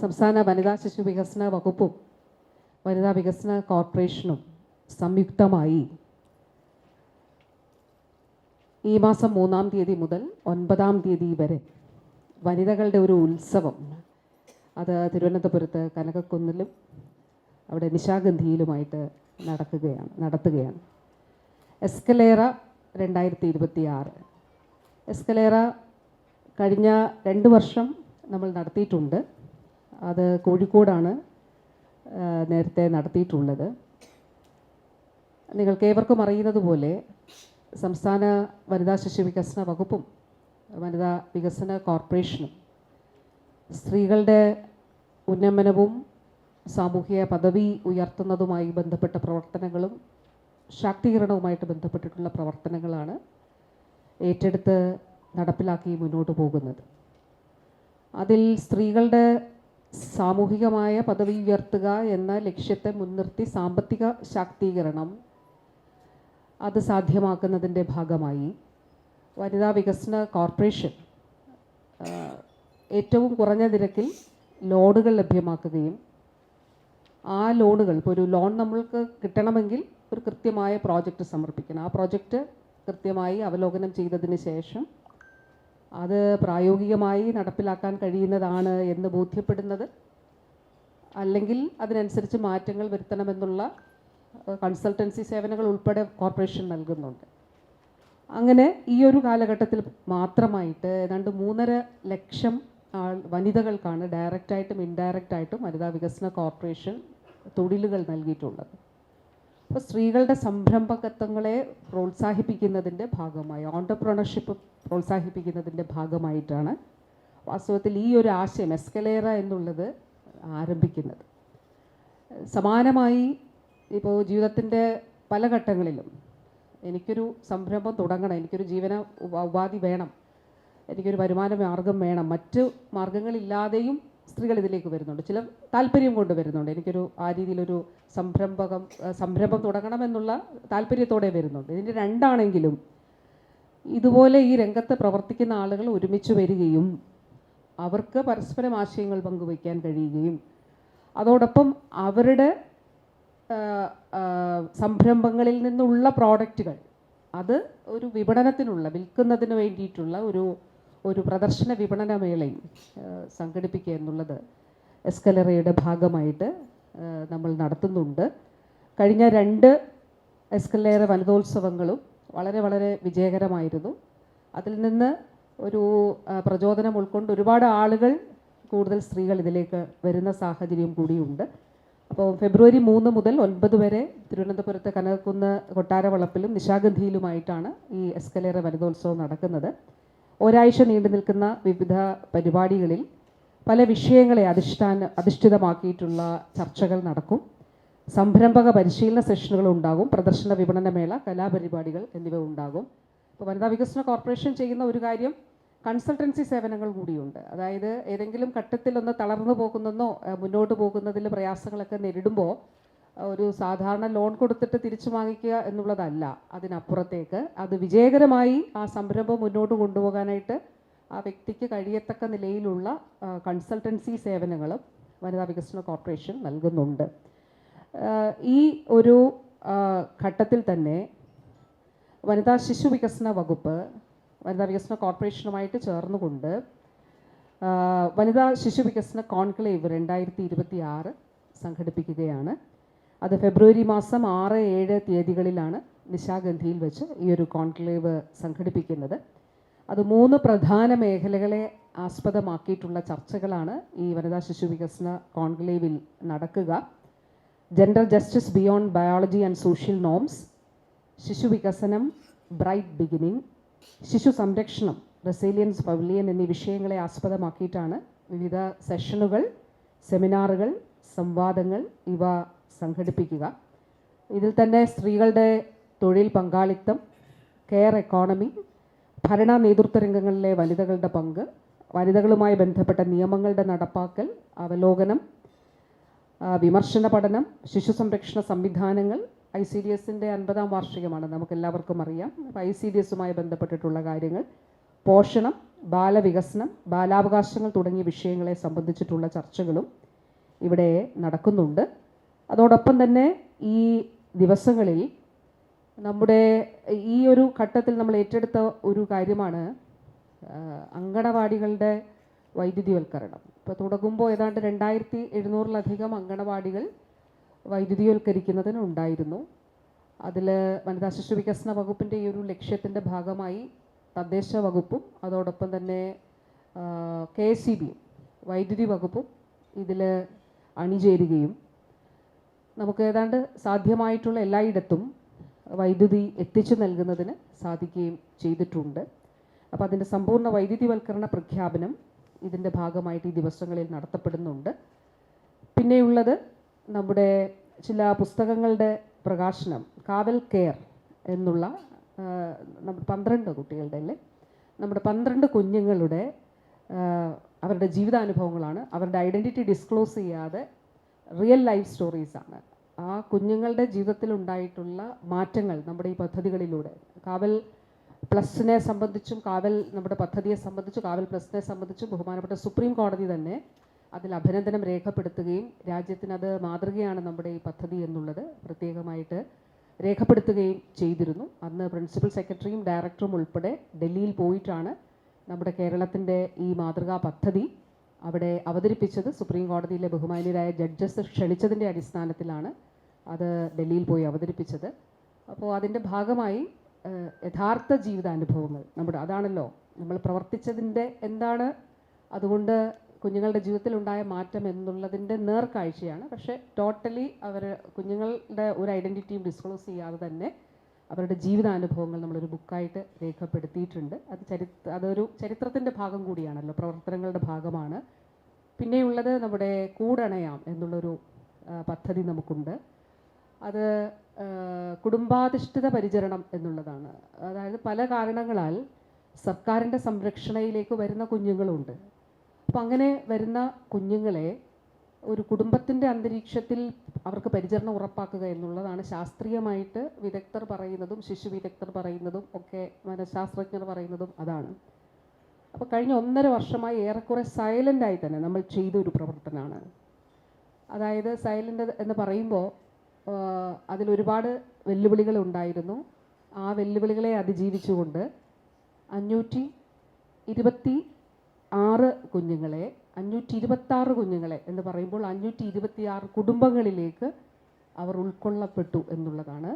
സംസ്ഥാന വനിതാ ശിശു വികസന വകുപ്പും വനിതാ വികസന കോർപ്പറേഷനും സംയുക്തമായി ഈ മാസം മൂന്നാം തീയതി മുതൽ ഒൻപതാം തീയതി വരെ വനിതകളുടെ ഒരു ഉത്സവം. അത് തിരുവനന്തപുരത്ത് കനകക്കുന്നിലും അവിടെ നിശാഗന്ധിയിലുമായിട്ട് നടക്കുകയാണ് നടത്തുകയാണ്. എസ്കലേറ രണ്ടായിരത്തി ഇരുപത്തി ആറ് എസ്കലേറ കഴിഞ്ഞ രണ്ട് വർഷം നമ്മൾ നടത്തിയിട്ടുണ്ട്. അത് കോഴിക്കോടാണ് നേരത്തെ നടത്തിയിട്ടുള്ളത്. നിങ്ങൾക്ക് ഏവർക്കും അറിയുന്നതുപോലെ സംസ്ഥാന വനിതാ ശിശു വികസന വകുപ്പും വനിതാ വികസന കോർപ്പറേഷനും സ്ത്രീകളുടെ ഉന്നമനവും സാമൂഹിക പദവി ഉയർത്തുന്നതുമായി ബന്ധപ്പെട്ട പ്രവർത്തനങ്ങളും ശാക്തീകരണവുമായിട്ട് ബന്ധപ്പെട്ടിട്ടുള്ള പ്രവർത്തനങ്ങളാണ് ഏറ്റെടുത്ത് നടപ്പിലാക്കി മുന്നോട്ട് പോകുന്നത്. അതിൽ സ്ത്രീകളുടെ സാമൂഹികമായ പദവി ഉയർത്തുക എന്ന ലക്ഷ്യത്തെ മുൻനിർത്തി സാമ്പത്തിക ശാക്തീകരണം അത് സാധ്യമാക്കുന്നതിന്റെ ഭാഗമായി. വനിതാ വികസന കോർപ്പറേഷൻ ഏറ്റവും കുറഞ്ഞ നിരക്കിൽ ലോണുകൾ ലഭ്യമാക്കുകയും ആ ലോണുകൾ ഇപ്പോൾ ഒരു ലോൺ നമ്മൾക്ക് കിട്ടണമെങ്കിൽ ഒരു കൃത്യമായ പ്രോജക്റ്റ് സമർപ്പിക്കണം. ആ പ്രോജക്റ്റ് കൃത്യമായി അവലോകനം ചെയ്തതിന് ശേഷം അത് പ്രായോഗികമായി നടപ്പിലാക്കാൻ കഴിയുന്നതാണ് എന്ന് ബോധ്യപ്പെടുന്നത്. അല്ലെങ്കിൽ അതിനനുസരിച്ച് മാറ്റങ്ങൾ വരുത്തണമെന്നുള്ള കൺസൾട്ടൻസി സേവനങ്ങൾ ഉൾപ്പെടെ കോർപ്പറേഷൻ നൽകുന്നുണ്ട്. അങ്ങനെ ഈ ഒരു കാലഘട്ടത്തിൽ മാത്രമായിട്ട് ഏതാണ്ട് മൂന്നര ലക്ഷം ആൾ വനിതകൾക്കാണ് ഡയറക്റ്റായിട്ടും ഇൻഡയറക്റ്റായിട്ടും വനിതാ വികസന കോർപ്പറേഷൻ തൊഴിലുകൾ നൽകിയിട്ടുള്ളത്. അപ്പോൾ സ്ത്രീകളുടെ സംരംഭകത്വങ്ങളെ പ്രോത്സാഹിപ്പിക്കുന്നതിന്റെ ഭാഗമായി ഓണ്ടർപ്രണർഷിപ്പ് പ്രോത്സാഹിപ്പിക്കുന്നതിന്റെ ഭാഗമായിട്ടാണ് വാസ്തവത്തിൽ ഈ ഒരു ആശയം എസ്കലേറ എന്നുള്ളത് ആരംഭിക്കുന്നത്. സമാനമായി ഇപ്പോൾ ജീവിതത്തിന്റെ പല ഘട്ടങ്ങളിലും എനിക്കൊരു സംരംഭം തുടങ്ങണം എനിക്കൊരു ജീവന ഉപ- ഉപാധി വേണം എനിക്കൊരു വരുമാന മാർഗം വേണം മറ്റ് മാർഗങ്ങളില്ലാതെയും സ്ത്രീകൾ ഇതിലേക്ക് വരുന്നുണ്ട്. ചില താല്പര്യം കൊണ്ട് വരുന്നുണ്ട്. എനിക്കൊരു ആ രീതിയിലൊരു സംരംഭകം സംരംഭം തുടങ്ങണമെന്നുള്ള താല്പര്യത്തോടെ വരുന്നുണ്ട്. ഇതിന്റെ രണ്ടാണെങ്കിലും ഇതുപോലെ ഈ രംഗത്ത് പ്രവർത്തിക്കുന്ന ആളുകൾ ഒരുമിച്ച് വരികയും അവർക്ക് പരസ്പരം ആശയങ്ങൾ പങ്കുവയ്ക്കാൻ കഴിയുകയും അതോടൊപ്പം അവരുടെ സംരംഭങ്ങളിൽ നിന്നുള്ള പ്രോഡക്റ്റുകൾ അത് ഒരു വിപണനത്തിനുള്ള വിൽക്കുന്നതിന് വേണ്ടിയിട്ടുള്ള ഒരു ഒരു പ്രദർശന വിപണന മേളയും സംഘടിപ്പിക്കുക എന്നുള്ളത് എസ്കലറയുടെ ഭാഗമായിട്ട് നമ്മൾ നടത്തുന്നുണ്ട്. കഴിഞ്ഞ രണ്ട് എസ്കലേറ വനിതോത്സവങ്ങളും വളരെ വളരെ വിജയകരമായിരുന്നു. അതിൽ നിന്ന് ഒരു പ്രചോദനം ഉൾക്കൊണ്ട് ഒരുപാട് ആളുകൾ കൂടുതൽ സ്ത്രീകൾ ഇതിലേക്ക് വരുന്ന സാഹചര്യം കൂടിയുണ്ട്. അപ്പോൾ ഫെബ്രുവരി മൂന്ന് മുതൽ ഒൻപത് വരെ തിരുവനന്തപുരത്തെ കനകക്കുന്ന് കൊട്ടാരവളപ്പിലും നിശാഗന്ധിയിലുമായിട്ടാണ് ഈ എസ്കലേറ വനിതോത്സവം നടക്കുന്നത്. ഒരാഴ്ച നീണ്ടു നിൽക്കുന്ന വിവിധ പരിപാടികളിൽ പല വിഷയങ്ങളെ അധിഷ്ഠാന അധിഷ്ഠിതമാക്കിയിട്ടുള്ള ചർച്ചകൾ നടക്കും. സംരംഭക പരിശീലന സെഷനുകൾ ഉണ്ടാകും. പ്രദർശന വിപണന മേള കലാപരിപാടികൾ എന്നിവ ഉണ്ടാകും. ഇപ്പോൾ വനിതാ വികസന കോർപ്പറേഷൻ ചെയ്യുന്ന ഒരു കാര്യം കൺസൾട്ടൻസി സേവനങ്ങൾ കൂടിയുണ്ട്. അതായത് ഏതെങ്കിലും ഘട്ടത്തിലൊന്ന് തളർന്നു പോകുന്നെന്നോ മുന്നോട്ട് പോകുന്നതിൽ പ്രയാസങ്ങളൊക്കെ നേരിടുമ്പോൾ ഒരു സാധാരണ ലോൺ കൊടുത്തിട്ട് തിരിച്ചു വാങ്ങിക്കുക എന്നുള്ളതല്ല അതിനപ്പുറത്തേക്ക്. അത് വിജയകരമായി ആ സംരംഭം മുന്നോട്ട് കൊണ്ടുപോകാനായിട്ട് ആ വ്യക്തിക്ക് കഴിയത്തക്ക നിലയിലുള്ള കൺസൾട്ടൻസി സേവനങ്ങളും വനിതാ വികസന കോർപ്പറേഷൻ നൽകുന്നുണ്ട്. ഈ ഒരു ഘട്ടത്തിൽ തന്നെ വനിതാ ശിശു വികസന വകുപ്പ് വനിതാ വികസന കോർപ്പറേഷനുമായിട്ട് ചേർന്നുകൊണ്ട് വനിതാ ശിശു വികസന കോൺക്ലേവ് രണ്ടായിരത്തി ഇരുപത്തി ആറ് സംഘടിപ്പിക്കുകയാണ്. അത് ഫെബ്രുവരി മാസം ആറ് ഏഴ് തീയതികളിലാണ് നിശാഗന്ധിയിൽ വെച്ച് ഈ ഒരു കോൺക്ലേവ് സംഘടിപ്പിക്കുന്നത്. അത് മൂന്ന് പ്രധാന മേഖലകളെ ആസ്പദമാക്കിയിട്ടുള്ള ചർച്ചകളാണ് ഈ വനിതാ ശിശു വികസന കോൺക്ലേവിൽ നടക്കുക. Gender justice beyond biology and social norms ശിശു വികസനം ബ്രൈറ്റ് ബിഗിനിങ് ശിശു സംരക്ഷണം റെസീലിയൻസ് പവലിയൻ എന്നീ വിഷയങ്ങളെ ആസ്പദമാക്കിയിട്ടാണ് വിവിധ സെഷനുകൾ സെമിനാറുകൾ സംവാദങ്ങൾ ഇവ സംഘടിപ്പിക്കുക. ഇതിൽ തന്നെ സ്ത്രീകളുടെ തൊഴിൽ പങ്കാളിത്തം കെയർ എക്കോണമി ഭരണ നേതൃത്വ രംഗങ്ങളിലെ വനിതകളുടെ പങ്ക് വനിതകളുമായി ബന്ധപ്പെട്ട നിയമങ്ങളുടെ നടപ്പാക്കൽ അവലോകനം വിമർശന പഠനം ശിശു സംരക്ഷണ സംവിധാനങ്ങൾ ഐ സി ഡി എസിന്റെ അൻപതാം വാർഷികമാണ്. നമുക്ക് എല്ലാവർക്കും അറിയാം. അപ്പോൾ ഐ സി ഡി എസുമായി ബന്ധപ്പെട്ടിട്ടുള്ള കാര്യങ്ങൾ പോഷണം ബാലവികസനം ബാലാവകാശങ്ങൾ തുടങ്ങിയ വിഷയങ്ങളെ സംബന്ധിച്ചിട്ടുള്ള ചർച്ചകളും ഇവിടെ നടക്കുന്നുണ്ട്. അതോടൊപ്പം തന്നെ ഈ ദിവസങ്ങളിൽ നമ്മുടെ ഈ ഒരു ഘട്ടത്തിൽ നമ്മൾ ഏറ്റെടുത്ത ഒരു കാര്യമാണ് അങ്കണവാടികളുടെ വൈദ്യുതിവൽക്കരണം. ഇപ്പോൾ തുടങ്ങുമ്പോൾ ഏതാണ്ട് രണ്ടായിരത്തി എഴുന്നൂറിലധികം അങ്കണവാടികൾ വൈദ്യുതിവൽക്കരിക്കുന്നതിന് ഉണ്ടായിരുന്നു. അതിൽ വനിതാ ശിശു വികസന വകുപ്പിന്റെ ഈ ഒരു ലക്ഷ്യത്തിന്റെ ഭാഗമായി തദ്ദേശ വകുപ്പും അതോടൊപ്പം തന്നെ കെ എസ് സി ബിയും വൈദ്യുതി വകുപ്പും ഇതിൽ അണിചേരുകയും നമുക്ക് ഏതാണ്ട് സാധ്യമായിട്ടുള്ള എല്ലായിടത്തും വൈദ്യുതി എത്തിച്ചു നൽകുന്നതിന് സാധിക്കുകയും ചെയ്തിട്ടുണ്ട്. അപ്പോൾ അതിന്റെ സമ്പൂർണ വൈദ്യുതിവൽക്കരണ പ്രഖ്യാപനം ഇതിന്റെ ഭാഗമായിട്ട് ഈ ദിവസങ്ങളിൽ നടത്തപ്പെടുന്നുണ്ട്. പിന്നെയുള്ളത് നമ്മുടെ ചില പുസ്തകങ്ങളുടെ പ്രകാശനം കാവൽ കെയർ എന്നുള്ള നമ്മുടെ പന്ത്രണ്ട് കുട്ടികളുടെ അല്ലേ? നമ്മുടെ പന്ത്രണ്ട് കുഞ്ഞുങ്ങളുടെ അവരുടെ ജീവിതാനുഭവങ്ങളാണ്. അവരുടെ ഐഡന്റിറ്റി ഡിസ്ക്ലോസ് ചെയ്യാതെ റിയൽ ലൈഫ് സ്റ്റോറീസാണ് ആ കുഞ്ഞുങ്ങളുടെ ജീവിതത്തിൽ ഉണ്ടായിട്ടുള്ള മാറ്റങ്ങൾ നമ്മുടെ ഈ പദ്ധതികളിലൂടെ കാവൽ പ്ലസിനെ സംബന്ധിച്ചും കാവൽ നമ്മുടെ പദ്ധതിയെ സംബന്ധിച്ചും കാവൽ പ്ലസിനെ സംബന്ധിച്ചും ബഹുമാനപ്പെട്ട സുപ്രീം കോടതി തന്നെ അതിൽ അഭിനന്ദനം രേഖപ്പെടുത്തുകയും രാജ്യത്തിന് അത് മാതൃകയാണ് നമ്മുടെ ഈ പദ്ധതി എന്നുള്ളത് പ്രത്യേകമായിട്ട് രേഖപ്പെടുത്തുകയും ചെയ്തിരുന്നു. അന്ന് പ്രിൻസിപ്പൽ സെക്രട്ടറിയും ഡയറക്ടറും ഉൾപ്പെടെ ഡൽഹിയിൽ പോയിട്ടാണ് നമ്മുടെ കേരളത്തിന്റെ ഈ മാതൃകാ പദ്ധതി അവിടെ അവതരിപ്പിച്ചത് സുപ്രീം കോടതിയിലെ ബഹുമാന്യരായ ജഡ്ജസ് ക്ഷണിച്ചതിന്റെ അടിസ്ഥാനത്തിലാണ് അത് ഡൽഹിയിൽ പോയി അവതരിപ്പിച്ചത്. അപ്പോൾ അതിന്റെ ഭാഗമായി യഥാർത്ഥ ജീവിതാനുഭവങ്ങൾ നമ്മുടെ അതാണല്ലോ നമ്മൾ പ്രവർത്തിച്ചതിന്റെ എന്താണ്? അതുകൊണ്ട് കുഞ്ഞുങ്ങളുടെ ജീവിതത്തിൽ ഉണ്ടായ മാറ്റം എന്നുള്ളതിന്റെ നേർക്കാഴ്ചയാണ്. പക്ഷേ ടോട്ടലി അവർ കുഞ്ഞുങ്ങളുടെ ഒരു ഐഡന്റിറ്റിയും ഡിസ്ക്ലോസ് ചെയ്യാതെ തന്നെ അവരുടെ ജീവിതാനുഭവങ്ങൾ നമ്മളൊരു ബുക്കായിട്ട് രേഖപ്പെടുത്തിയിട്ടുണ്ട്. അത് ചരിത്ര അതൊരു ചരിത്രത്തിന്റെ ഭാഗം കൂടിയാണല്ലോ പ്രവർത്തനങ്ങളുടെ ഭാഗമാണ്. പിന്നെയുള്ളത് നമ്മുടെ കൂടണയാം എന്നുള്ളൊരു പദ്ധതി നമുക്കുണ്ട്. അത് കുടുംബാധിഷ്ഠിത പരിചരണം എന്നുള്ളതാണ്. അതായത് പല കാരണങ്ങളാൽ സർക്കാരിന്റെ സംരക്ഷണയിലേക്ക് വരുന്ന കുഞ്ഞുങ്ങളുണ്ട്. അപ്പം അങ്ങനെ വരുന്ന കുഞ്ഞുങ്ങളെ ഒരു കുടുംബത്തിന്റെ അന്തരീക്ഷത്തിൽ അവർക്ക് പരിചരണം ഉറപ്പാക്കുക എന്നുള്ളതാണ്. ശാസ്ത്രീയമായിട്ട് വിദഗ്ധർ പറയുന്നതും ശിശു വിദഗ്ധർ പറയുന്നതും ഒക്കെ മനഃശാസ്ത്രജ്ഞർ പറയുന്നതും അതാണ്. അപ്പോൾ കഴിഞ്ഞ ഒന്നര വർഷമായി ഏറെക്കുറെ സൈലന്റായി തന്നെ നമ്മൾ ചെയ്ത ഒരു പ്രവർത്തനമാണ്. അതായത് സൈലന്റ് എന്ന് പറയുമ്പോൾ അതിലൊരുപാട് വെല്ലുവിളികൾ ഉണ്ടായിരുന്നു. ആ വെല്ലുവിളികളെ അതിജീവിച്ചുകൊണ്ട് അഞ്ഞൂറ്റി ഇരുപത്തി ആറ് കുഞ്ഞുങ്ങളെ അഞ്ഞൂറ്റി ഇരുപത്താറ് കുഞ്ഞുങ്ങളെ എന്ന് പറയുമ്പോൾ അഞ്ഞൂറ്റി ഇരുപത്തിയാറ് കുടുംബങ്ങളിലേക്ക് അവർ ഉൾക്കൊള്ളപ്പെട്ടു എന്നുള്ളതാണ്.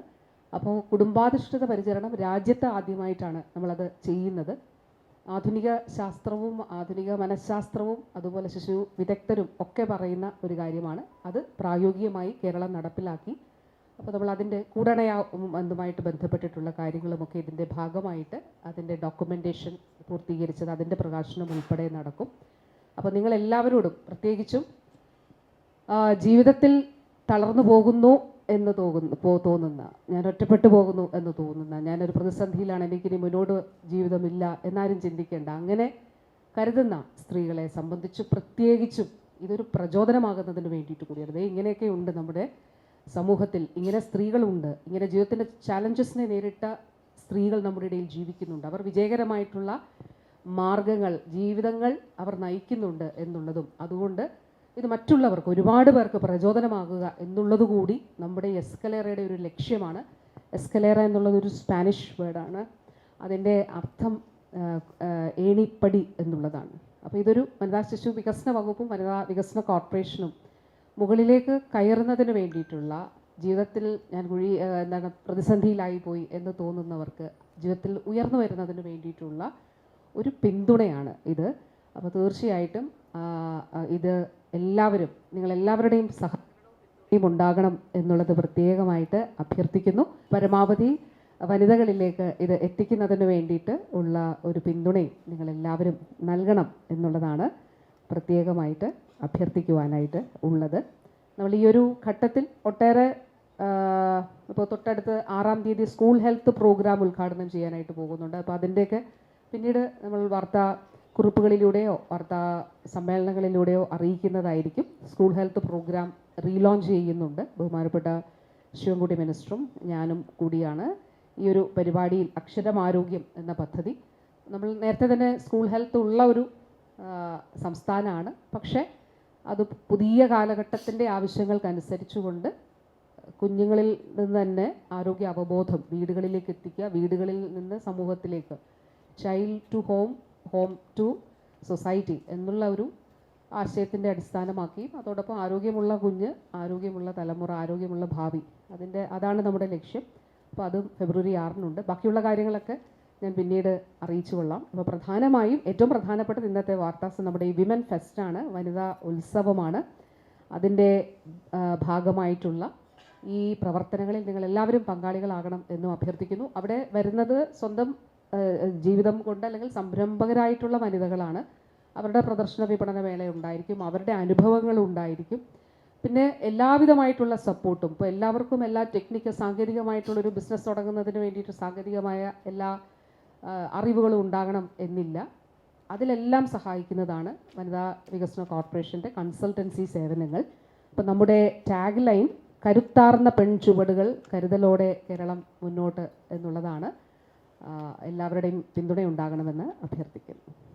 അപ്പോൾ കുടുംബാധിഷ്ഠിത പരിചരണം രാജ്യത്ത് ആദ്യമായിട്ടാണ് നമ്മളത് ചെയ്യുന്നത്. ആധുനിക ശാസ്ത്രവും ആധുനിക മനഃശാസ്ത്രവും അതുപോലെ ശിശു വിദഗ്ധരും ഒക്കെ പറയുന്ന ഒരു കാര്യമാണ്. അത് പ്രായോഗികമായി കേരളം നടപ്പിലാക്കി. അപ്പോൾ നമ്മൾ അതിന്റെ കൂടണയാവുമായിട്ട് ബന്ധപ്പെട്ടിട്ടുള്ള കാര്യങ്ങളുമൊക്കെ ഇതിന്റെ ഭാഗമായിട്ട് അതിന്റെ ഡോക്യുമെന്റേഷൻ പൂർത്തീകരിച്ചത് അതിന്റെ പ്രകാശനം ഉൾപ്പെടെ നടക്കും. അപ്പോൾ നിങ്ങൾ എല്ലാവരോടും പ്രത്യേകിച്ചും ജീവിതത്തിൽ തളർന്നു പോകുന്നു എന്ന് തോന്നുന്നു പോ തോന്നുന്ന ഞാൻ ഒറ്റപ്പെട്ടു പോകുന്നു എന്ന് തോന്നുന്ന ഞാനൊരു പ്രതിസന്ധിയിലാണ് എനിക്കിനി മുന്നോട്ട് ജീവിതമില്ല എന്നാരും ചിന്തിക്കേണ്ട. അങ്ങനെ കരുതുന്ന സ്ത്രീകളെ സംബന്ധിച്ച് പ്രത്യേകിച്ചും ഇതൊരു പ്രചോദനമാകുന്നതിന് വേണ്ടിയിട്ട് കൂടിയാണ്. ഇങ്ങനെയൊക്കെ ഉണ്ട് നമ്മുടെ സമൂഹത്തിൽ ഇങ്ങനെ സ്ത്രീകളുണ്ട് ഇങ്ങനെ ജീവിതത്തിന്റെ ചാലഞ്ചസിനെ നേരിട്ട സ്ത്രീകൾ നമ്മുടെ ഇടയിൽ ജീവിക്കുന്നുണ്ട്. അവർ വിജയകരമായിട്ടുള്ള മാർഗങ്ങൾ ജീവിതങ്ങൾ അവർ നയിക്കുന്നുണ്ട് എന്നുള്ളതും അതുകൊണ്ട് ഇത് മറ്റുള്ളവർക്ക് ഒരുപാട് പേർക്ക് പ്രചോദനമാകുക എന്നുള്ളത് കൂടി നമ്മുടെ എസ്കലേറയുടെ ഒരു ലക്ഷ്യമാണ്. എസ്കലേറ എന്നുള്ളത് ഒരു സ്പാനിഷ് വേർഡാണ്. അതിന്റെ അർത്ഥം ഏണിപ്പടി എന്നുള്ളതാണ്. അപ്പോൾ ഇതൊരു വനിതാ ശിശു വികസന വകുപ്പും വനിതാ വികസന കോർപ്പറേഷനും മുകളിലേക്ക് കയറുന്നതിന് വേണ്ടിയിട്ടുള്ള ജീവിതത്തിൽ ഞാൻ കുഴി എന്താണ് പ്രതിസന്ധിയിലായി പോയി എന്ന് തോന്നുന്നവർക്ക് ജീവിതത്തിൽ ഉയർന്നു വരുന്നതിന് വേണ്ടിയിട്ടുള്ള ഒരു പിന്തുണയാണ് ഇത്. അപ്പോൾ തീർച്ചയായിട്ടും ഇത് എല്ലാവരും നിങ്ങൾ എല്ലാവരുടെയും സഹായം ഉണ്ടാകണം എന്നുള്ളത് പ്രത്യേകമായിട്ട് അഭ്യർത്ഥിക്കുന്നു. പരമാവധി വനിതകളിലേക്ക് ഇത് എത്തിക്കുന്നതിന് വേണ്ടിയിട്ട് ഉള്ള ഒരു പിന്തുണയും നിങ്ങളെല്ലാവരും നൽകണം എന്നുള്ളതാണ് പ്രത്യേകമായിട്ട് അഭ്യർത്ഥിക്കുവാനായിട്ട് ഉള്ളത്. നമ്മൾ ഈ ഒരു ഘട്ടത്തിൽ ഒട്ടേറെ ഇപ്പോൾ തൊട്ടടുത്ത് ആറാം തീയതി സ്കൂൾ ഹെൽത്ത് പ്രോഗ്രാം ഉദ്ഘാടനം ചെയ്യാനായിട്ട് പോകുന്നുണ്ട്. അപ്പോൾ അതിന്റെയൊക്കെ പിന്നീട് നമ്മൾ വാർത്താ കുറിപ്പുകളിലൂടെയോ വാർത്താ സമ്മേളനങ്ങളിലൂടെയോ അറിയിക്കുന്നതായിരിക്കും. സ്കൂൾ ഹെൽത്ത് പ്രോഗ്രാം റീലോഞ്ച് ചെയ്യുന്നുണ്ട്. ബഹുമാനപ്പെട്ട ശിവൻകുട്ടി മിനിസ്റ്ററും ഞാനും കൂടിയാണ് ഈ ഒരു പരിപാടിയിൽ അക്ഷരമാരോഗ്യം എന്ന പദ്ധതി. നമ്മൾ നേരത്തെ തന്നെ സ്കൂൾ ഹെൽത്ത് ഉള്ള ഒരു സംസ്ഥാനമാണ്. പക്ഷേ അത് പുതിയ കാലഘട്ടത്തിന്റെ ആവശ്യങ്ങൾക്കനുസരിച്ചുകൊണ്ട് കുഞ്ഞുങ്ങളിൽ നിന്ന് തന്നെ ആരോഗ്യ അവബോധം വീടുകളിലേക്ക് എത്തിക്കുക വീടുകളിൽ നിന്ന് സമൂഹത്തിലേക്ക് child to home home to society എന്നുള്ള ഒരു ആശയത്തിന്റെ അടിസ്ഥാനമാക്കി അതോടൊപ്പം ആരോഗ്യമുള്ള കുഞ്ഞ് ആരോഗ്യമുള്ള തലമുറ ആരോഗ്യമുള്ള ഭാവി അതിന്റെ അതാണ് നമ്മുടെ ലക്ഷ്യം. അപ്പോൾ അതും ഫെബ്രുവരി ആറിനുണ്ട്. ബാക്കിയുള്ള കാര്യങ്ങളൊക്കെ ഞാൻ പിന്നീട് അറിയിച്ചു കൊള്ളാം. അപ്പോൾ പ്രധാനമായും ഏറ്റവും പ്രധാനപ്പെട്ടത് ഇന്നത്തെ വാർത്താസ് നമ്മുടെ ഈ വിമൻ ഫെസ്റ്റാണ് വനിതാ ഉത്സവമാണ്. അതിന്റെ ഭാഗമായിട്ടുള്ള ഈ പ്രവർത്തനങ്ങളിൽ നിങ്ങൾ എല്ലാവരും പങ്കാളികളാകണം എന്നും അഭ്യർത്ഥിക്കുന്നു. അവിടെ വരുന്നത് സ്വന്തം ജീവിതം കൊണ്ട് അല്ലെങ്കിൽ സംരംഭകരായിട്ടുള്ള വനിതകളാണ്. അവരുടെ പ്രദർശന വിപണന വേള ഉണ്ടായിരിക്കും അവരുടെ അനുഭവങ്ങൾ ഉണ്ടായിരിക്കും. പിന്നെ എല്ലാവിധമായിട്ടുള്ള സപ്പോർട്ടും ഇപ്പോൾ എല്ലാവർക്കും എല്ലാ ടെക്നിക്കൽ സാങ്കേതികമായിട്ടുള്ളൊരു ബിസിനസ് തുടങ്ങുന്നതിന് വേണ്ടിയിട്ട് സാങ്കേതികമായ എല്ലാ അറിവുകളും ഉണ്ടാകണം എന്നില്ല. അതിലെല്ലാം സഹായിക്കുന്നതാണ് വനിതാ വികസന കോർപ്പറേഷന്റെ കൺസൾട്ടൻസി സേവനങ്ങൾ. അപ്പം നമ്മുടെ ടാഗ് ലൈൻ കരുത്താർന്ന പെൺചുവടുകൾ കരുതലോടെ കേരളം മുന്നോട്ട് എന്നുള്ളതാണ് എല്ലാവരുടെയും പിന്തുണയുണ്ടാകണമെന്ന് അഭ്യർത്ഥിക്കുന്നു.